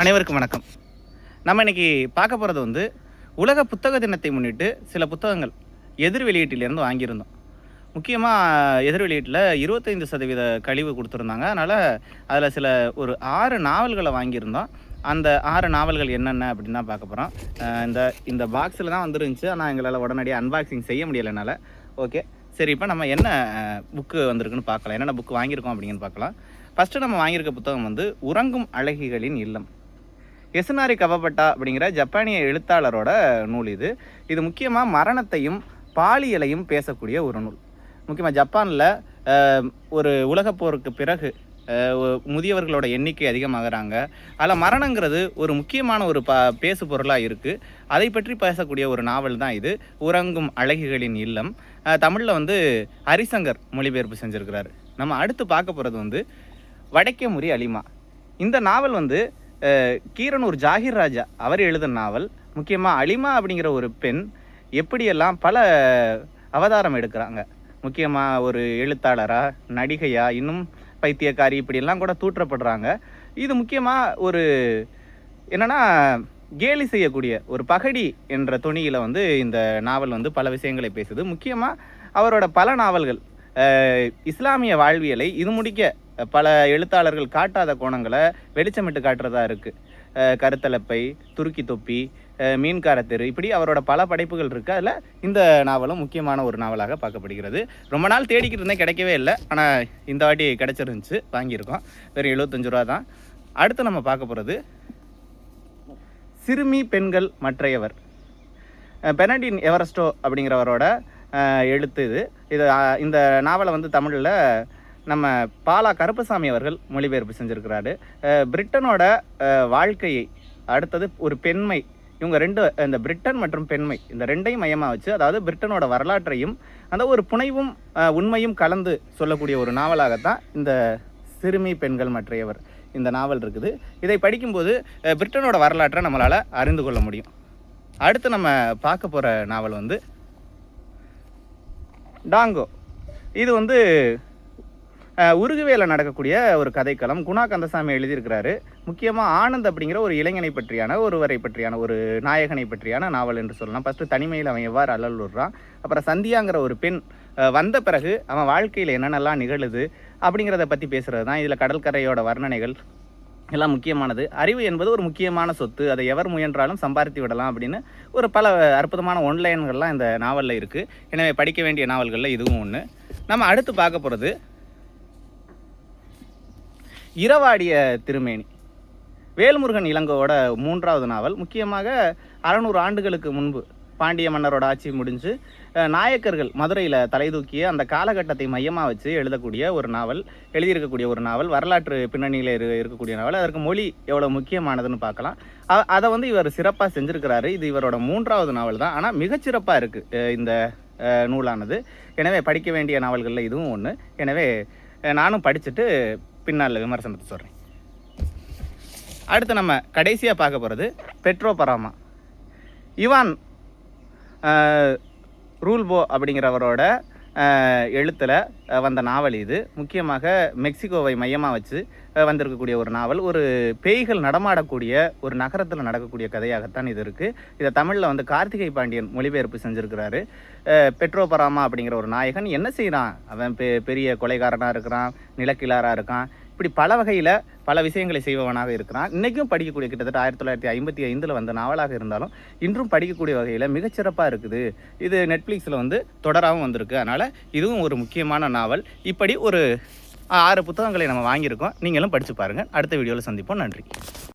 அனைவருக்கும் வணக்கம். நம்ம இன்றைக்கி பார்க்க போகிறது வந்து உலக புத்தக தினத்தை முன்னிட்டு சில புத்தகங்கள் எதிர் வெளியீட்டிலேருந்து வாங்கியிருந்தோம். முக்கியமாக எதிர் வெளியீட்டில் இருபத்தைந்து சதவீத கழிவு கொடுத்துருந்தாங்க. அதனால் அதில் சில ஒரு ஆறு நாவல்களை வாங்கியிருந்தோம். அந்த ஆறு நாவல்கள் என்னென்ன அப்படின்னு தான் பார்க்க போகிறோம் இந்த இந்த பாக்ஸில் தான் வந்துருந்துச்சு. ஆனால் எங்களால் உடனடியாக அன்பாக்சிங் செய்ய முடியலைனால ஓகே சரி இப்போ நம்ம என்ன புக்கு வந்திருக்குன்னு பார்க்கலாம். என்னென்ன புக்கு வாங்கியிருக்கோம் அப்படின்னு பார்க்கலாம். ஃபஸ்ட்டு நம்ம வாங்கியிருக்க புத்தகம் வந்து உறங்கும் அழகிகளின் இல்லம். எசுனாரி கவபட்டா அப்படிங்கிற ஜப்பானிய எழுத்தாளரோட நூல் இது. இது முக்கியமாக மரணத்தையும் பாலியலையும் பேசக்கூடிய ஒரு நூல். முக்கியமாக ஜப்பானில் ஒரு உலகப்போருக்கு பிறகு முதியவர்களோட எண்ணிக்கை அதிகமாகறாங்க. அதில் மரணங்கிறது ஒரு முக்கியமான ஒரு ப பேசு பொருளாக இருக்குது அதை பற்றி பேசக்கூடிய ஒரு நாவல் தான் இது. உறங்கும் அழகிகளின் இல்லம். தமிழில் வந்து ஹரிசங்கர் மொழிபெயர்ப்பு செஞ்சுருக்கிறாரு. நம்ம அடுத்து பார்க்க போகிறது வந்து வடக்கே முறி அலிமா. இந்த நாவல் வந்து கீரனூர் ஜாகிர் ராஜா. அவர் எழுதும் நாவல். முக்கியமாக அலிமா அப்படிங்கிற ஒரு பெண் எப்படியெல்லாம் பல அவதாரம் எடுக்கிறாங்க. முக்கியமாக ஒரு எழுத்தாளராக நடிகையாக இன்னும் பைத்தியக்காரி இப்படியெல்லாம் கூட தூற்றப்படுறாங்க. இது முக்கியமாக ஒரு என்னன்னா கேலி செய்யக்கூடிய ஒரு பகடி என்ற தொனியில் வந்து இந்த நாவல் வந்து பல விஷயங்களை பேசுது. முக்கியமாக அவரோட பல நாவல்கள் இஸ்லாமிய வாழ்வியலை இது முடிக்க பல எழுத்தாளர்கள் காட்டாத கோணங்களை வெளிச்சமிட்டு காட்டுறதா இருக்குது கருத்தலப்பை துருக்கி தொப்பி மீன்கார தெரு இப்படி அவரோட பல படைப்புகள் இருக்குது அதில் இந்த நாவலும் முக்கியமான ஒரு நாவலாக பார்க்கப்படுகிறது. ரொம்ப நாள் தேடிக்கிட்டு இருந்தேன் கிடைக்கவே இல்லை. ஆனால் இந்த வாட்டி கிடச்சிருந்துச்சு வாங்கியிருக்கோம். வெறும் எழுபத்தஞ்சு ரூபா தான். அடுத்து நம்ம பார்க்க போகிறது சிறுமி பெண்கள் மற்றையவர். பெனடின் எவரஸ்டோ அப்படிங்கிறவரோட எழுத்து இது. இது இந்த நாவலை வந்து தமிழில் நம்ம பாலா கருப்பசாமி அவர்கள் மொழிபெயர்ப்பு செஞ்சுருக்கிறாரு. பிரிட்டனோட வாழ்க்கையை அடுத்தது ஒரு பெண்மை இவங்க ரெண்டு இந்த பிரிட்டன் மற்றும் பெண்மை இந்த ரெண்டையும் மையமாக வச்சு அதாவது பிரிட்டனோட வரலாற்றையும் அந்த ஒரு புனைவும் உண்மையும் கலந்து சொல்லக்கூடிய ஒரு நாவலாகத்தான் இந்த சிறுமி பெண்கள் மற்றையவர் இந்த நாவல் இருக்குது. இதை படிக்கும்போது பிரிட்டனோட வரலாற்றை நம்மளால் அறிந்து கொள்ள முடியும். அடுத்து நம்ம பார்க்க போகிற நாவல் வந்து டாங்கோ. இது வந்து உருகுவேல நடக்கக்கூடிய ஒரு கதைக்களம். குணா கந்தசாமி எழுதியிருக்கிறாரு. முக்கியமாக ஆனந்த் அப்படிங்கிற ஒரு இளைஞனை பற்றியான ஒருவரை பற்றியான ஒரு நாயகனை பற்றியான நாவல் என்று சொல்லலாம். ஃபஸ்ட்டு தனிமையில் அவன் எவ்வாறு அலலுறான் அப்புறம் சந்தியாங்கிற ஒரு பெண் வந்த பிறகு அவன் வாழ்க்கையில் என்னென்னலாம் நிகழுது அப்படிங்கிறத பற்றி பேசுகிறது தான் இதில் கடற்கரையோட வர்ணனைகள் எல்லாம் முக்கியமானது. அறிவு என்பது ஒரு முக்கியமான சொத்து. அதை எவர் முயன்றாலும் சம்பாதித்து விடலாம் அப்படின்னு ஒரு பல அற்புதமான ஒன்லைன்கள்லாம் இந்த நாவலில் இருக்குது எனவே படிக்க வேண்டிய நாவல்களில் இதுவும் ஒன்று நம்ம அடுத்து பார்க்க போகிறது இரவாடிய திருமேனி. வேல்முருகன் இளங்கோவோட மூன்றாவது நாவல். முக்கியமாக அறநூறு ஆண்டுகளுக்கு முன்பு பாண்டிய மன்னரோட ஆட்சி முடிஞ்சு நாயக்கர்கள் மதுரையில் தலை தூக்கிய அந்த காலகட்டத்தை மையமாக வச்சு எழுதக்கூடிய ஒரு நாவல் எழுதியிருக்கக்கூடிய ஒரு நாவல் வரலாற்று பின்னணியில் இரு இருக்கக்கூடிய நாவல். அதற்கு மொழி எவ்வளோ முக்கியமானதுன்னு பார்க்கலாம். அதை வந்து இவர் சிறப்பாக செஞ்சுருக்கிறாரு. இது இவரோட மூன்றாவது நாவல் தான். ஆனால் மிகச்சிறப்பாக இருக்குது இந்த நூலானது. எனவே படிக்க வேண்டிய நாவல்களில் இதுவும் ஒன்று எனவே நானும் படிச்சுட்டு பின்னால் விமர்சனத்தை சொல்கிறேன் அடுத்து நம்ம கடைசியாக பார்க்க போகிறது பெட்ரோ பராமா இவான் ரூல்போ அப்படிங்கிறவரோட எழுத்தில் வந்த நாவல் இது. முக்கியமாக மெக்சிகோவை மையமாக வச்சு வந்திருக்கக்கூடிய ஒரு நாவல். ஒரு பேய்கள் நடமாடக்கூடிய ஒரு நகரத்தில் நடக்கக்கூடிய கதையாகத்தான் இது இருக்குது இதை தமிழில் வந்து கார்த்திகை பாண்டியன் மொழிபெயர்ப்பு செஞ்சுருக்கிறாரு. பெட்ரோ பராமா அப்படிங்கிற ஒரு நாயகன் என்ன செய்கிறான் அவன் பெ பெரிய கொலைகாரனாக இருக்கிறான் நிலக்கிழாராக இருக்கான். இப்படி பல வகையில் பல விஷயங்களை செய்பவனாக இருக்கிறான். இன்றைக்கும் படிக்கக்கூடிய கிட்டத்தட்ட ஆயிரத்தி தொள்ளாயிரத்தி ஐம்பத்தி ஐந்தில் வந்த நாவலாக இருந்தாலும் இன்றும் படிக்கக்கூடிய வகையில் மிகச்சிறப்பாக இருக்குது. இது நெட்ஃப்ளிக்ஸில் வந்து தொடராகவும் வந்திருக்கு. அதனால் இதுவும் ஒரு முக்கியமான நாவல். இப்படி ஒரு ஆறு புத்தகங்களை நம்ம வாங்கியிருக்கோம். நீங்களும் படித்து பாருங்கள் அடுத்த வீடியோவில் சந்திப்போம். நன்றி.